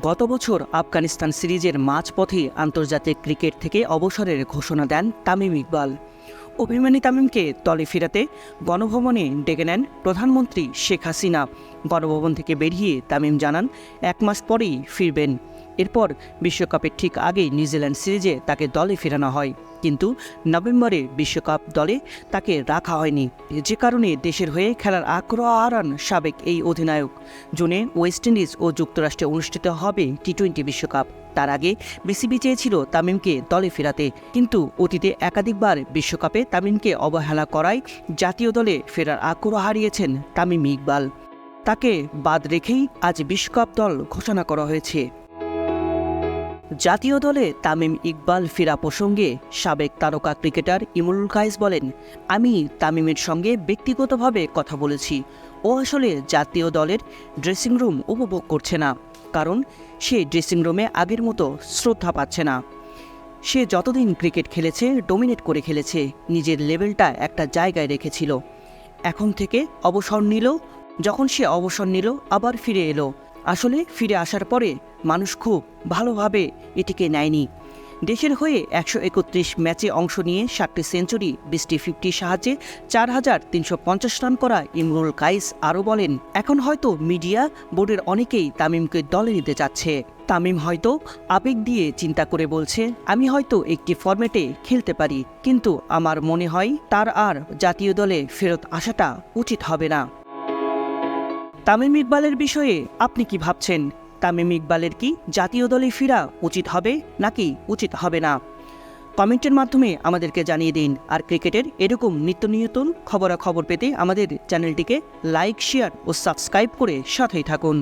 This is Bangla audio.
গত বছর আফগানিস্তান সিরিজের মাঝপথে আন্তর্জাতিক ক্রিকেট থেকে অবসরের ঘোষণা দেন তামিম ইকবাল। অভিমানী তামিমকে দলে ফেরাতে গণভবনে ডেকে নেন প্রধানমন্ত্রী শেখ হাসিনা। গণভবন থেকে বেরিয়ে তামিম জানান, এক মাস পরেই ফিরবেন। এরপর বিশ্বকাপের ঠিক আগেই নিউজিল্যান্ড সিরিজে তাকে দলে ফেরানো হয়। কিন্তু নভেম্বরে বিশ্বকাপ দলে তাকে রাখা হয়নি। যে কারণে দেশের হয়ে খেলার আগ্রহ হারান সাবেক এই অধিনায়ক। জুনে ওয়েস্ট ইন্ডিজ ও যুক্তরাষ্ট্রে অনুষ্ঠিত হবে টি টোয়েন্টি বিশ্বকাপ। তার আগে বিসিবি চেয়েছিল তামিমকে দলে ফেরাতে। কিন্তু অতীতে একাধিকবার বিশ্বকাপে তামিমকে অবহেলা করায় জাতীয় দলে ফেরার আগ্রহ হারিয়েছেন তামিম ইকবাল। তাকে বাদ রেখেই আজ বিশ্বকাপ দল ঘোষণা করা হয়েছে। জাতীয় দলে তামিম ইকবাল ফেরা প্রসঙ্গে সাবেক তারকা ক্রিকেটার ইমরুল কায়েস বলেন, আমি তামিমের সঙ্গে ব্যক্তিগতভাবে কথা বলেছি। ও আসলে জাতীয় দলের ড্রেসিং রুম উপভোগ করছে না, কারণ সে ড্রেসিং রুমে আগের মতো শ্রদ্ধা পাচ্ছে না। সে যতদিন ক্রিকেট খেলেছে, ডোমিনেট করে খেলেছে, নিজের লেভেলটা একটা জায়গায় রেখেছিল। এখন থেকে অবসর নিল, যখন সে অবসর নিল, আবার ফিরে এলো। আসলে ফিরে আসার পরে মানুষ খুব ভালোভাবে এটিকে নেয়নি। দেশের হয়ে একশো একত্রিশ ম্যাচে অংশ নিয়ে ষাটটি সেঞ্চুরি, বিশটি ফিফটির সাহায্যে চার হাজার তিনশো পঞ্চাশ রান করা ইমরুল কাইস আরও বলেন, এখন হয়তো মিডিয়া বোর্ডের অনেকেই তামিমকে দলে নিতে চাচ্ছে। তামিম হয়তো আবেগ দিয়ে চিন্তা করে বলছে, আমি হয়তো একটি ফরম্যাটে খেলতে পারি, কিন্তু আমার মনে হয় তার আর জাতীয় দলে ফেরত আসাটা উচিত হবে না। তামিম ইকবালের বিষয়ে আপনি কি ভাবছেন? তামিম ইকবালের কি জাতীয় দলে ফেরা উচিত হবে নাকি উচিত হবে না? কমেন্টের মাধ্যমে আমাদেরকে জানিয়ে দিন আর ক্রিকেটের এরকম নিত্য নিয়তন খবরাখবর পেতে আমাদের চ্যানেলটিকে লাইক, শেয়ার ও সাবস্ক্রাইব করে সাথেই থাকুন।